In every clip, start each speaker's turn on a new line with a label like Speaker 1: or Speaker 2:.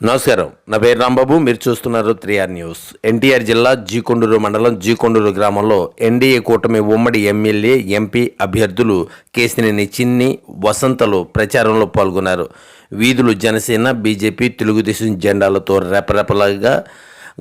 Speaker 1: నమస్కారం. నా పేరు రాంబాబు. మీరు చూస్తున్నారు త్రిఆర్ న్యూస్. ఎన్టీఆర్ జిల్లా జీకొండూరు మండలం జీకొండూరు గ్రామంలో ఎన్డీఏ కూటమి ఉమ్మడి ఎమ్మెల్యే ఎంపీ అభ్యర్థులు కేసినేని చిన్ని వసంతలు ప్రచారంలో పాల్గొన్నారు. వీధులు జనసేన బీజేపీ తెలుగుదేశం జెండాలతో రెపరెపలాగా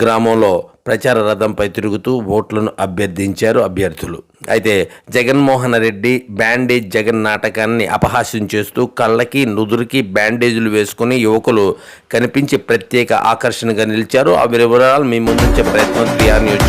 Speaker 1: గ్రామంలో ప్రచార రథంపై తిరుగుతూ ఓట్లను అభ్యర్థించారు అభ్యర్థులు. అయితే జగన్మోహన్ రెడ్డి బ్యాండేజ్ జగన్ నాటకాన్ని అపహాస్యం చేస్తూ కళ్ళకి నుదురుకి బ్యాండేజీలు వేసుకుని యువకులు కనిపించి ప్రత్యేక ఆకర్షణగా నిలిచారు. ఆ వివరాలు మీ ముందుంచే ప్రయత్నం త్రియార్ న్యూస్